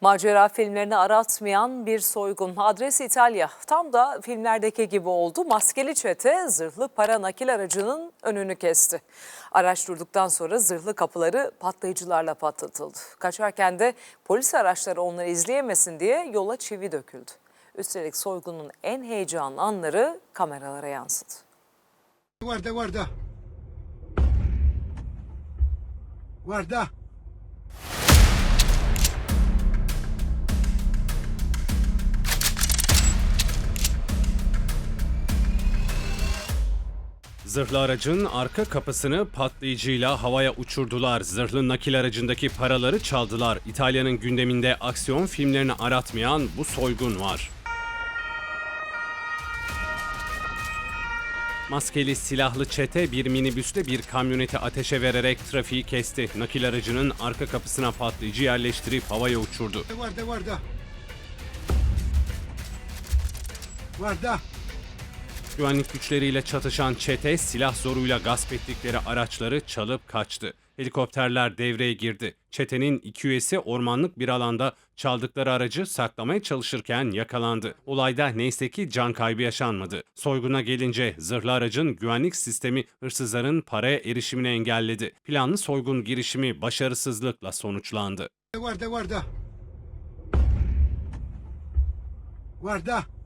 Macera filmlerini aratmayan bir soygun. Adres İtalya. Tam da filmlerdeki gibi oldu. Maskeli çete zırhlı para nakil aracının önünü kesti. Araç durduktan sonra zırhlı kapıları patlayıcılarla patlatıldı. Kaçarken de polis araçları onları izleyemesin diye yola çivi döküldü. Üstelik soygunun en heyecanlı anları kameralara yansıdı. Guarda, guarda. Guarda. Zırhlı aracın arka kapısını patlayıcıyla havaya uçurdular. Zırhlı nakil aracındaki paraları çaldılar. İtalya'nın gündeminde aksiyon filmlerini aratmayan bu soygun var. Maskeli silahlı çete bir minibüste bir kamyoneti ateşe vererek trafiği kesti. Nakil aracının arka kapısına patlayıcı yerleştirip havaya uçurdu. Guarda, guarda. Guarda. Güvenlik güçleriyle çatışan çete silah zoruyla gasp ettikleri araçları çalıp kaçtı. Helikopterler devreye girdi. Çetenin iki üyesi ormanlık bir alanda çaldıkları aracı saklamaya çalışırken yakalandı. Olayda neyse ki can kaybı yaşanmadı. Soyguna gelince zırhlı aracın güvenlik sistemi hırsızların paraya erişimini engelledi. Planlı soygun girişimi başarısızlıkla sonuçlandı. Guarda, guarda. Guarda.